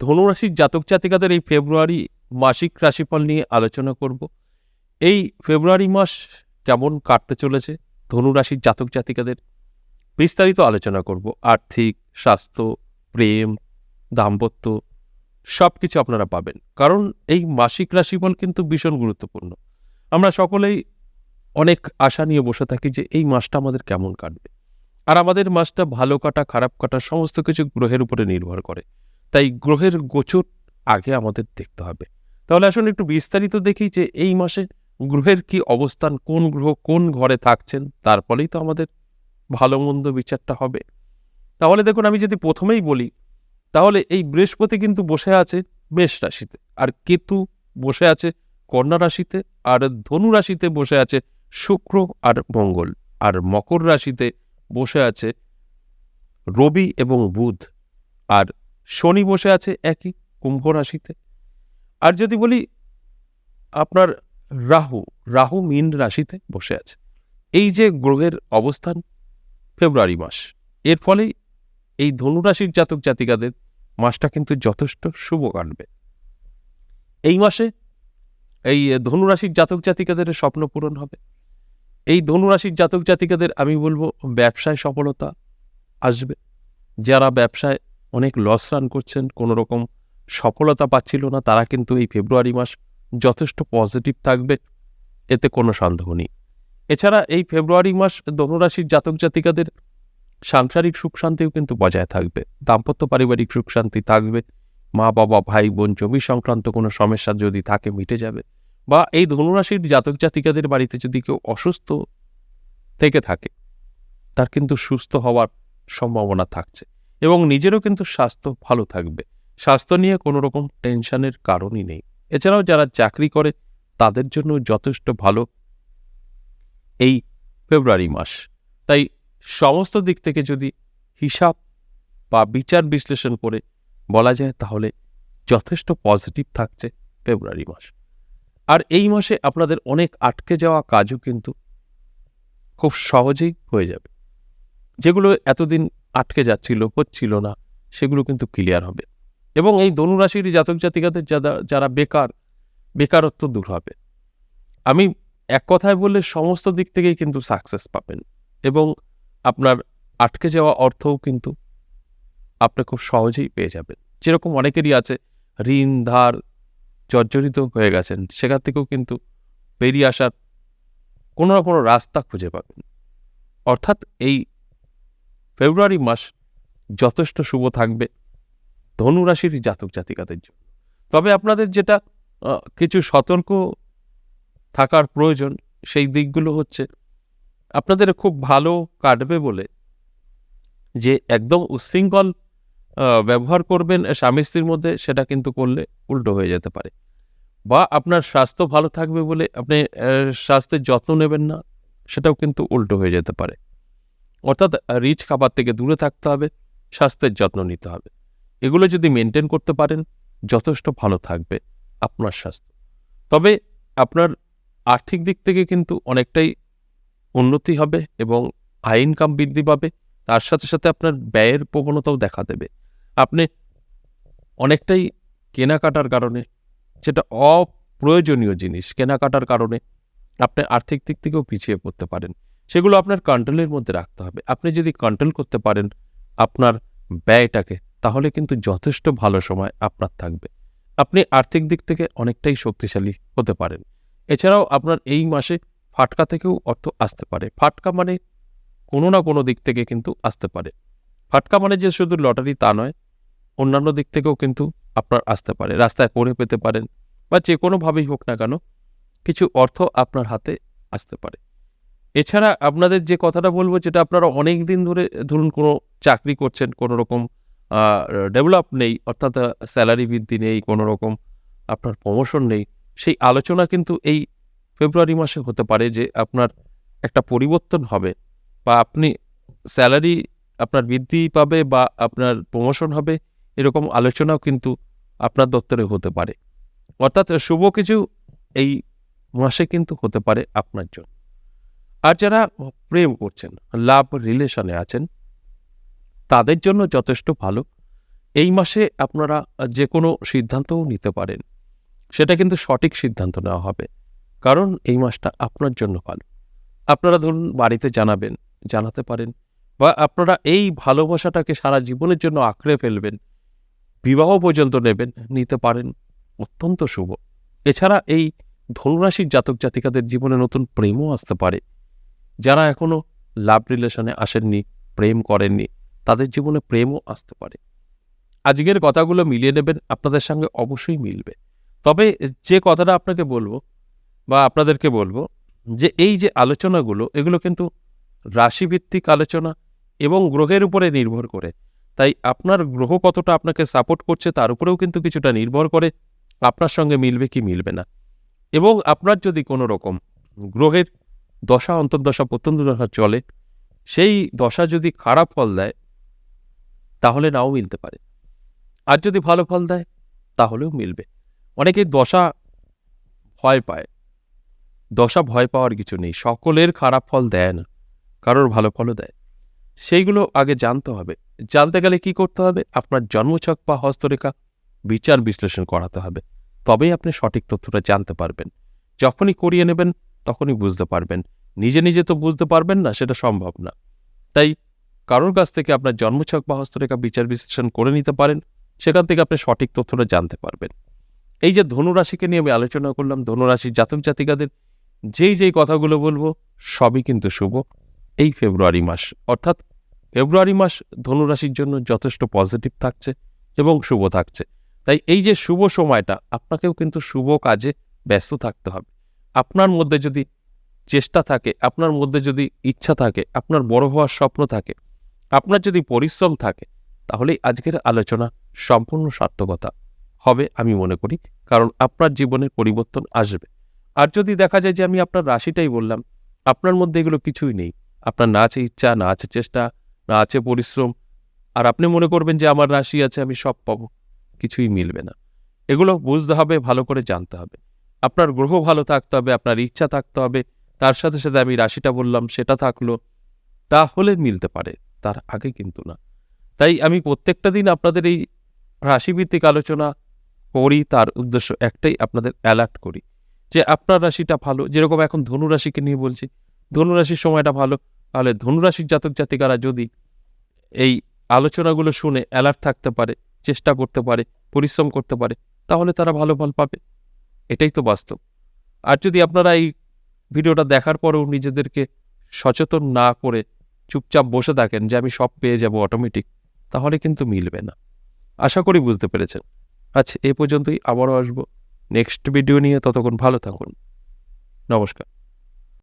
ধনুরাশির জাতক জাতিকাদের এই ফেব্রুয়ারি মাসিক রাশিফল নিয়ে আলোচনা করব। এই ফেব্রুয়ারি মাস কেমন কাটতে চলেছে? ধনুরাশির জাতক জাতিকাদের বিস্তারিত আলোচনা করব। আর্থিক, স্বাস্থ্য, প্রেম, দাম্পত্য সব কিছু আপনারা পাবেন। কারণ এই মাসিক রাশিফল কিন্তু ভীষণ গুরুত্বপূর্ণ। আমরা সকলেই অনেক আশা নিয়ে বসে থাকি যে এই মাসটা আমাদের কেমন কাটবে। আর আমাদের মাসটা ভালো কাটা, খারাপ কাটা সমস্ত কিছু গ্রহের উপরে নির্ভর করে। তাই গ্রহের গোচর আগে আমাদের দেখতে হবে। তাহলে আসুন একটু বিস্তারিত দেখি যে এই মাসে গ্রহের কি অবস্থান, কোন গ্রহ কোন ঘরে থাকছেন, তার ফলেই তো আমাদের ভালো মন্দ বিচারটা হবে। তাহলে দেখুন, আমি যদি প্রথমেই বলি, তাহলে এই বৃহস্পতি কিন্তু বসে আছে মেষ রাশিতে, আর কেতু বসে আছে কন্যা রাশিতে, আর ধনু রাশিতে বসে আছে শুক্র আর মঙ্গল, আর মকর রাশিতে বসে আছে রবি এবং বুধ, আর শনি বসে আছে একই কুম্ভ রাশিতে। আর যদি বলি আপনার রাহু রাহু মীন রাশিতে বসে আছে। এই যে গ্রহের অবস্থান ফেব্রুয়ারি মাস, এর ফলেই এই ধনুরাশির জাতক জাতিকাদের মাসটা কিন্তু যথেষ্ট শুভ কাটবে। এই মাসে এই ধনুরাশির জাতক জাতিকাদের স্বপ্ন পূরণ হবে। এই ধনুরাশির জাতক জাতিকাদের, আমি বলব, ব্যবসায় সফলতা আসবে। যারা ব্যবসায় অনেক লস রান করছেন, কোনো রকম সফলতা পাচ্ছিল না, তারা কিন্তু এই ফেব্রুয়ারি মাস যথেষ্ট পজিটিভ থাকবে, এতে কোনো সন্দেহ নেই। এছাড়া এই ফেব্রুয়ারি মাস ধনুরাশির জাতক জাতিকাদের সাংসারিক সুখ শান্তিও কিন্তু বজায় থাকবে, দাম্পত্য পারিবারিক সুখ শান্তি থাকবে, মা, বাবা, ভাই, বোন, জমি সংক্রান্ত কোনো সমস্যা যদি থাকে মিটে যাবে, বা এই ধনুরাশির জাতক জাতিকাদের বাড়িতে যদি কেউ অসুস্থ থেকে থাকে, তার কিন্তু সুস্থ হওয়ার সম্ভাবনা থাকছে। এবং নিজেরও কিন্তু স্বাস্থ্য ভালো থাকবে। স্বাস্থ্য নিয়ে কোনো রকম টেনশনের কারণই নেই। এছাড়াও যারা চাকরি করে, তাদের জন্য যথেষ্ট ভালো এই ফেব্রুয়ারি মাস। তাই সমস্ত দিক থেকে যদি হিসাব বা বিচার বিশ্লেষণ করে বলা যায়, তাহলে যথেষ্ট পজিটিভ থাকছে ফেব্রুয়ারি মাস। আর এই মাসে আপনাদের অনেক আটকে যাওয়া কাজও কিন্তু খুব সহজেই হয়ে যাবে। যেগুলো এতদিন আটকে যাচ্ছিল, হচ্ছিল না, সেগুলো কিন্তু ক্লিয়ার হবে। এবং এই ধনুরাশির জাতক জাতিকাদের যারা যারা বেকার, বেকারত্ব দূর হবে। আমি এক কথায় বললে সমস্ত দিক থেকেই কিন্তু সাকসেস পাবেন এবং আপনার আটকে যাওয়া অর্থও কিন্তু আপনি খুব সহজেই পেয়ে যাবেন। যেরকম অনেকেরই আছে, ঋণ, ধার জর্জরিত হয়ে গেছেন, সেখান থেকেও কিন্তু বেরিয়ে আসার কোনো না কোনো রাস্তা খুঁজে পাবেন। অর্থাৎ এই ফেব্রুয়ারি মাস যথেষ্ট শুভ থাকবে ধনুরাশির জাতক জাতিকাদের জন্য। তবে আপনাদের যেটা কিছু সতর্ক থাকার প্রয়োজন, সেই দিকগুলো হচ্ছে, আপনাদের খুব ভালো কাটবে বলে যে একদম উশৃঙ্খল ব্যবহার করবেন স্বামী স্ত্রীর মধ্যে সেটা কিন্তু করলে উল্টো হয়ে যেতে পারে। বা আপনার স্বাস্থ্য ভালো থাকবে বলে আপনি স্বাস্থ্যের যত্ন নেবেন না, সেটাও কিন্তু উল্টো হয়ে যেতে পারে। অর্থাৎ রিচ খাবার থেকে দূরে থাকতে হবে, স্বাস্থ্যের যত্ন নিতে হবে। এগুলো যদি মেনটেন করতে পারেন, যথেষ্ট ভালো থাকবে আপনার স্বাস্থ্য। তবে আপনার আর্থিক দিক থেকে কিন্তু অনেকটাই উন্নতি হবে এবং আয় ইনকাম বৃদ্ধি পাবে। তার সাথে সাথে আপনার ব্যয়ের প্রবণতাও দেখা দেবে। আপনি অনেকটাই কেনাকাটার কারণে, যেটা অপ্রয়োজনীয় জিনিস, কেনাকাটার কারণে আপনি আর্থিক দিক থেকেও পিছিয়ে পড়তে পারেন। সেগুলো আপনার কন্ট্রোলের মধ্যে রাখতে হবে। আপনি যদি কন্ট্রোল করতে পারেন আপনার ব্যয়টাকে, তাহলে কিন্তু যথেষ্ট ভালো সময় আপনার থাকবে। আপনি আর্থিক দিক থেকে অনেকটাই শক্তিশালী হতে পারেন। এছাড়াও আপনার এই মাসে ফাটকা থেকেও অর্থ আসতে পারে। ফাটকা মানে কোনো না কোনো দিক থেকে কিন্তু আসতে পারে। ফাটকা মানে যে শুধু লটারি তা নয়, অন্যান্য দিক থেকেও কিন্তু আপনার আসতে পারে। রাস্তায় পড়ে পেতে পারেন বা যে কোনোভাবেই হোক না কেন, কিছু অর্থ আপনার হাতে আসতে পারে। এছাড়া আপনাদের যে কথাটা বলব, যেটা আপনারা অনেক দিন ধরে, ধরুন কোনো চাকরি করছেন কোনো রকম ডেভেলপ নেই, অর্থাৎ স্যালারি বৃদ্ধি নেই কোনো রকম আপনার প্রমোশন নেই, সেই আলোচনা কিন্তু এই ফেব্রুয়ারি মাসে হতে পারে যে আপনার একটা পরিবর্তন হবে বা আপনি স্যালারি আপনার বৃদ্ধি পাবে বা আপনার প্রমোশন হবে, এরকম আলোচনাও কিন্তু আপনার দপ্তরে হতে পারে। অর্থাৎ, শুভ কিছু এই মাসে কিন্তু হতে পারে আপনার জন্য। আর যারা প্রেম করছেন লাভ রিলেশনে আছেন, তাদের জন্য যথেষ্ট ভালো। এই মাসে আপনারা যে কোনো সিদ্ধান্তও নিতে পারেন। সেটা কিন্তু সঠিক সিদ্ধান্ত নেওয়া হবে। কারণ এই মাসটা আপনার জন্য ভালো। আপনারা ধরুন বাড়িতে জানাবেন, জানাতে পারেন বা আপনারা এই ভালোবাসাটাকে সারা জীবনের জন্য আঁকড়ে ফেলবেন, বিবাহ পর্যন্ত নেবেন, নিতে পারেন। অত্যন্ত শুভ। এছাড়া এই ধনুরাশির জাতক জাতিকাদের জীবনে নতুন প্রেমও আসতে পারে। যারা এখনও লাভ রিলেশনে আসেননি, প্রেম করেননি, তাদের জীবনে প্রেমও আসতে পারে। আজকের কথাগুলো মিলিয়ে নেবেন, আপনাদের সঙ্গে অবশ্যই মিলবে। তবে যে কথাটা আপনাকে বলব বা আপনাদেরকে বলব যে এই যে আলোচনাগুলো, এগুলো কিন্তু রাশিভিত্তিক আলোচনা এবং গ্রহের উপরে নির্ভর করে। তাই আপনার গ্রহ কতটা আপনাকে সাপোর্ট করছে তার উপরেও কিন্তু কিছুটা নির্ভর করে আপনার সঙ্গে মিলবে কি মিলবে না। এবং আপনার যদি কোনো রকম গ্রহের দশা, অন্তর্দশা, প্রত্যন্ত দশা চলে, সেই দশা যদি খারাপ ফল দেয়, তাহলে নাও মিলতে পারে। আর যদি ভালো ফল দেয়, তাহলেও মিলবে। অনেকেই দশা ভয় পায়। দশা ভয় পাওয়ার কিছু নেই। সকলের খারাপ ফল দেয় না, কারোর ভালো ফলও দেয়। সেইগুলো আগে জানতে হবে। জানতে গেলে কি করতে হবে? আপনার জন্মছক বা হস্তরেখা বিচার বিশ্লেষণ করাতে হবে। তবেই আপনি সঠিক তথ্যটা জানতে পারবেন। যখনই করিয়ে নেবেন তখনই বুঝতে পারবেন। নিজে নিজে তো বুঝতে পারবেন না, সেটা সম্ভব না। তাই কারোর কাছ থেকে আপনার জন্মছক বা হস্তরেখা বিচার বিশ্লেষণ করে নিতে পারেন, সেখান থেকে আপনি সঠিক তথ্যটা জানতে পারবেন। এই যে ধনুরাশিকে নিয়ে আমি আলোচনা করলাম ধনুরাশির জাতক জাতিকাদের, যেই যেই কথাগুলো বলব, সবই কিন্তু শুভ। এই ফেব্রুয়ারি মাস, অর্থাৎ ফেব্রুয়ারি মাস ধনুরাশির জন্য যথেষ্ট পজিটিভ থাকছে এবং শুভ থাকছে। তাই এই যে শুভ সময়টা, আপনাকেও কিন্তু শুভ কাজে ব্যস্ত থাকতে হবে। আপনার মধ্যে যদি চেষ্টা থাকে, আপনার মধ্যে যদি ইচ্ছা থাকে, আপনার বড় হওয়ার স্বপ্ন থাকে, আপনার যদি পরিশ্রম থাকে, তাহলেই আজকের আলোচনা সম্পূর্ণ সার্থকতা হবে আমি মনে করি, কারণ আপনার জীবনের পরিবর্তন আসবে। আর যদি দেখা যায় যে আমি আপনার রাশিটাই বললাম, আপনার মধ্যে এগুলো কিছুই নেই। আপনার না আছে ইচ্ছা, না আছে চেষ্টা, না আছে পরিশ্রম, আর আপনি মনে করবেন যে আমার রাশি আছে, আমি সব পাবো, কিছুই মিলবে না। এগুলো বুঝতে হবে, ভালো করে জানতে হবে। আপনার গ্রহ ভালো থাকতে হবে, আপনার ইচ্ছা থাকতে হবে, তার সাথে সাথে আমি রাশিটা বললাম, সেটা থাকল। তাহলে মিলতে পারে, তার আগে কিন্তু না। তাই আমি প্রত্যেকটা দিন আপনাদের এই রাশিভিত্তিক আলোচনা করি, তার উদ্দেশ্য একটাই, আপনাদের অ্যালার্ট করি যে আপনার রাশিটা ভালো। যেরকম এখন ধনুরাশিকে নিয়ে বলছি, ধনুরাশির সময়টা ভালো। তাহলে ধনুরাশির জাতক জাতিকারা যদি এই আলোচনাগুলো শুনে অ্যালার্ট থাকতে পারে, চেষ্টা করতে পারে, পরিশ্রম করতে পারে, তাহলে তারা ভালো ফল পাবে। এটাই তো বাস্তব। আর যদি আপনারা এই ভিডিওটা দেখার পরেও নিজেদেরকে সচেতন না করে চুপচাপ বসে থাকেন যে আমি সব পেয়ে যাব অটোমেটিক তাহলে কিন্তু মিলবে না। আশা করি বুঝতে পেরেছেন। আচ্ছা এ পর্যন্তই আবারও আসব নেক্সট ভিডিও নিয়ে। ততক্ষণ ভালো থাকুন। নমস্কার।